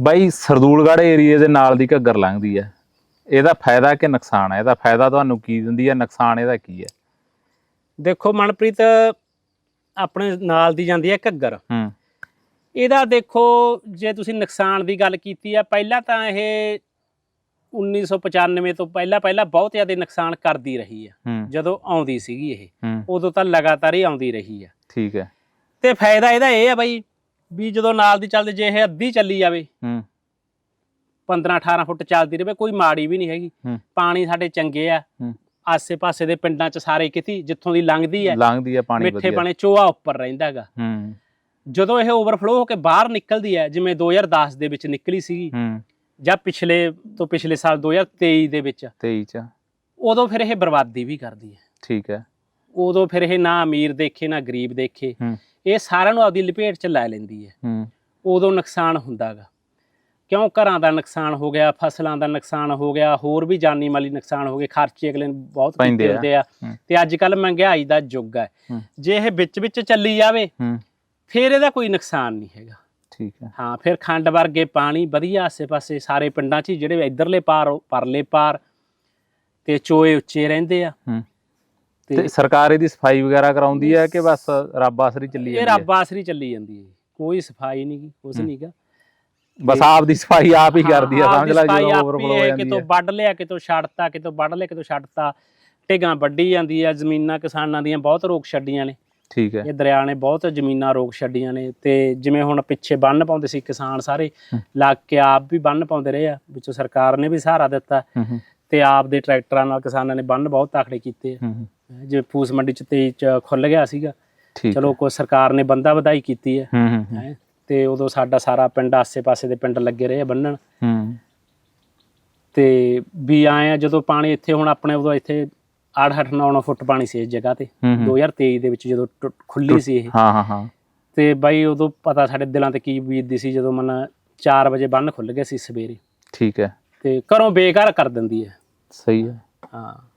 ਬਾਈ ਸਰਦੂਲਗੜ੍ਹ ਏਰੀਏ ਦੇ ਨਾਲ ਦੀ ਘੱਗਰ ਲੰਘਦੀ ਹੈ ਇਹਦਾ ਫਾਇਦਾ ਕਿ ਨੁਕਸਾਨ ਹੈ ਇਹਦਾ ਫਾਇਦਾ ਤੁਹਾਨੂੰ ਕੀ ਦਿੰਦੀ ਹੈ ਨੁਕਸਾਨ ਇਹਦਾ ਕੀ ਹੈ ਦੇਖੋ ਮਨਪ੍ਰੀਤ ਆਪਣੇ ਨਾਲ ਦੀ ਜਾਂਦੀ ਹੈ ਘੱਗਰ। ਹੂੰ। ਇਹਦਾ ਦੇਖੋ ਜੇ ਤੁਸੀਂ ਨੁਕਸਾਨ ਦੀ ਗੱਲ ਕੀਤੀ ਆ ਪਹਿਲਾਂ ਤਾਂ ਇਹ 1995 ਤੋਂ ਪਹਿਲਾਂ ਪਹਿਲਾਂ ਬਹੁਤ ਜ਼ਿਆਦਾ ਨੁਕਸਾਨ ਕਰਦੀ ਰਹੀ ਆ। ਹੂੰ। ਜਦੋਂ ਆਉਂਦੀ ਸੀਗੀ ਇਹ। ਉਦੋਂ ਤਾਂ ਲਗਾਤਾਰ ਹੀ ਆਉਂਦੀ ਰਹੀ ਆ। ਠੀਕ ਹੈ ਤੇ ਫਾਇਦਾ ਇਹਦਾ ਇਹ ਆ ਬਈ ਵੀ ਜਦੋਂ ਨਾਲ ਦੀ ਚੱਲਦੇ ਜੇ ਇਹ ਅੱਧੀ ਚੱਲੀ ਜਾਵੇ ਹੂੰ। 15 18 ਫੁੱਟ ਚੱਲਦੀ ਰਹੇ ਕੋਈ ਮਾੜੀ ਵੀ ਨਹੀਂ ਹੈਗੀ। ਹੂੰ। ਪਾਣੀ ਸਾਡੇ ਚੰਗੇ ਆ। ਹੂੰ। ਆਸੇ-ਪਾਸੇ ਦੇ ਪਿੰਡਾਂ 'ਚ ਸਾਰੇ ਕਿਤੇ ਜਿੱਥੋਂ ਦੀ ਲੰਘਦੀ ਹੈ ਲੰਘਦੀ ਹੈ ਪਾਣੀ ਮਿੱਠੇ ਵਧੀਆ। ਪਾਣੀ ਚੋਆ ਉੱਪਰ ਰਹਿੰਦਾ ਹੈਗਾ। ਹੂੰ। ਜਦੋਂ ਇਹ ਓਵਰਫਲੋ ਹੋ ਕੇ ਬਾਹਰ ਨਿਕਲਦੀ ਹੈ ਜਿਵੇਂ 2010 ਦੇ ਵਿੱਚ ਨਿਕਲੀ ਸੀਗੀ ਹੂੰ। ਜਾਂ ਪਿਛਲੇ ਤੋਂ ਪਿਛਲੇ ਸਾਲ 2023 ਦੇ ਵਿੱਚ 23 ਚ। ਉਦੋਂ ਫਿਰ ਇਹ ਬਰਬਾਦੀ ਵੀ ਕਰਦੀ ਹੈ ਠੀਕ ਹੈ ਉਦੋਂ ਫਿਰ ਇਹ ਨਾ ਅਮੀਰ ਦੇਖੇ ਨਾ ਗਰੀਬ ਦੇਖੇ। ਹੂੰ। ਇਹ ਸਾਰਿਆਂ ਨੂੰ ਆਪਦੀ ਲਪੇਟ 'ਚ ਲੈ ਲੈਂਦੀ ਹੈ। ਹੂੰ। ਉਦੋਂ ਨੁਕਸਾਨ ਹੁੰਦਾਗਾ ਕਿਉਂ ਘਰਾਂ ਦਾ ਨੁਕਸਾਨ ਹੋ ਗਿਆ ਫਸਲਾਂ ਦਾ ਨੁਕਸਾਨ ਹੋ ਗਿਆ ਹੋਰ ਵੀ ਜਾਨੀ ਮਾਲੀ ਨੁਕਸਾਨ ਹੋ ਗਏ ਖਰਚੇ ਅਗਲੇ ਨੂੰ ਬਹੁਤ ਪੈਂਦੇ ਆ। ਹੁੰਦੇ ਆ। ਹੂੰ। ਤੇ ਅੱਜ ਕੱਲ ਮਹਿੰਗਾਈ ਦਾ ਯੁੱਗ ਹੈ। ਜੇ ਇਹ ਵਿੱਚ ਵਿੱਚ ਚੱਲੀ ਜਾਵੇ ਹੂੰ। ਫਿਰ ਇਹਦਾ ਕੋਈ ਨੁਕਸਾਨ ਨਹੀਂ ਹੈਗਾ। ਠੀਕ ਹੈ। ਹਾਂ ਫਿਰ ਖੰਡ ਵਰਗੇ ਪਾਣੀ ਵਧੀਆ ਆਸੇ-ਪਾਸੇ ਸਾਰੇ ਪਿੰਡਾਂ 'ਚ ਜਿਹੜੇ ਇਧਰਲੇ ਪਾਰ ਪਰਲੇ ਪਾਰ ਤੇ ਚੋਏ ਉੱਚੇ ਰਹਿੰਦੇ ਆ। ਹੂੰ। ਤੇ ਸਰਕਾਰ ਇਹਦੀ ਸਫ਼ਾਈ ਵਗੈਰਾ ਕਰਾਉਂਦੀ ਹੈ ਕਿ ਬਸ ਰੱਬ ਆਸਰੀ ਚੱਲੀ ਇਹ ਜਾਂਦੀ ਹੈ? ਰੱਬ ਆਸਰੀ ਚੱਲੀ ਜਾਂਦੀ ਹੈ। ਕੋਈ ਸਫ਼ਾਈ ਨਹੀਂ ਕੁਝ। ਨਹੀਂਗਾ ਬਸ ਆਪ ਦੀ ਸਫ਼ਾਈ ਆਪ ਹੀ ਕਰਦੀ ਹਾਂ, ਸਮਝ ਲੈ ਜਦੋਂ ਓਵਰਫਲੋ ਹੋ ਹੈ, ਜਾਂਦੀ ਕਿਤੋਂ ਹੈ। ਵੱਢ ਲਿਆ ਕਿਤੋਂ ਛੱਡਤਾ ਕਿਤੋਂ ਵੱਢ ਲਿਆ ਕਿਤੋਂ ਛੱਡਤਾ। ਢਿੱਗਾਂ ਵੱਢੀ ਜਾਂਦੀ ਆ ਜ਼ਮੀਨਾਂ ਕਿਸਾਨਾਂ ਦੀਆਂ ਬਹੁਤ ਰੋਕ ਛੱਡੀਆਂ ਨੇ। ਠੀਕ ਹੈ। ਇਹ ਦਰਿਆ ਨੇ ਬਹੁਤ ਜ਼ਮੀਨਾਂ ਰੋਕ ਛੱਡੀਆਂ ਨੇ ਤੇ ਜਿਵੇਂ ਹੁਣ ਪਿੱਛੇ ਬੰਨ ਪਾਉਂਦੇ ਸੀ ਕਿਸਾਨ ਸਾਰੇ। ਲੱਗ ਕੇ ਆਪ ਵੀ ਬੰਨ ਪਾਉਂਦੇ ਰਹੇ ਆ ਵਿੱਚੋਂ ਸਰਕਾਰ ਨੇ ਵੀ ਸਹਾਰਾ ਦਿੱਤਾ। ਤੇ ਆਪ ਦੇ ਟਰੈਕਟਰਾਂ ਨਾਲ ਕਿਸਾਨਾਂ ਨੇ ਬੰਨ ਬਹੁਤ ਤਾਕੜੇ ਕੀਤੇ ਆ। ਜਿਵੇਂ ਫੂਸ ਮੰਡੀ ਚ 23 ਚ ਖੁੱਲ ਗਿਆ ਸੀਗਾ। ਚਲੋ ਕੋਈ ਸਰਕਾਰ ਨੇ ਬੰਦਾ ਵਧਾਈ ਕੀਤੀ ਹੈ। ਤੇ ਉਦੋਂ ਸਾਡਾ ਸਾਰਾ ਪਿੰਡ ਆਸੇ-ਪਾਸੇ ਦੇ ਪਿੰਡ ਲੱਗੇ ਰਹੇ ਬੰਨਣ। ਤੇ ਵੀ ਆਏ ਆ ਜਦੋਂ ਪਾਣੀ ਇੱਥੇ ਹੁਣ ਆਪਣੇ ਉਦੋਂ ਇੱਥੇ 8-8 9 ਫੁੱਟ ਪਾਣੀ ਸੀ ਇਸ ਜਗ੍ਹਾ ਤੇ। ਹੂੰ ਹੂੰ, 2023 ਦੇ ਵਿੱਚ ਜਦੋਂ ਖੁੱਲੀ ਸੀ ਇਹ। ਹਾਂ ਹਾਂ ਹਾਂ। ਤੇ ਬਾਈ ਉਦੋਂ ਪਤਾ ਸਾਡੇ ਦਿਲਾਂ ਤੇ ਕੀ ਬੀਤਦੀ ਸੀ ਜਦੋਂ ਮਨ 4 ਵਜੇ ਬੰਨ ਖੁੱਲ ਗਿਆ ਸੀ ਸਵੇਰੇ। ਠੀਕ ਹੈ। ਤੇ ਘਰੋਂ ਬੇਘਰ ਕਰ ਦਿੰਦੀ ਹੈ। ਸਹੀ ਹੈ। ਹਾਂ।